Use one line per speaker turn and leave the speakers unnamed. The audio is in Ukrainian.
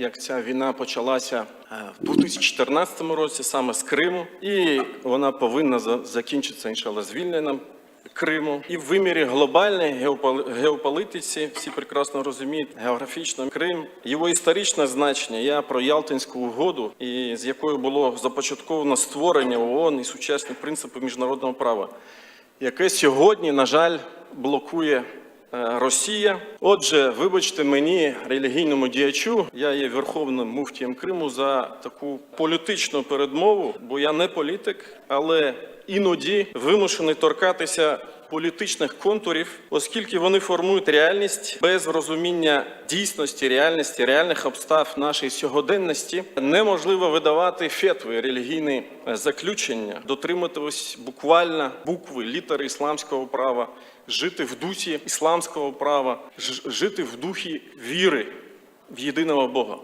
як ця війна почалася е, в 2014 році, саме з Криму, і вона повинна закінчитися іншалла звільненням Криму. І в вимірі глобальної геополітиці всі прекрасно розуміють географічно Крим, його історичне значення. Я про Ялтинську угоду, і з якою було започатковано створення ООН і сучасні принципи міжнародного права, яке сьогодні, на жаль, блокує Росія. Отже, вибачте мені, релігійному діячу, я є верховним муфтієм Криму за таку політичну передмову, бо я не політик, але іноді вимушений торкатися політичних контурів, оскільки вони формують реальність без розуміння дійсності, реальності, реальних обстав нашої сьогоденності. Неможливо видавати фетви, релігійні е, заключення, дотримуватись буквально букви, літери ісламського права, жити в дусі ісламського права, жити в духі віри в єдиного Бога.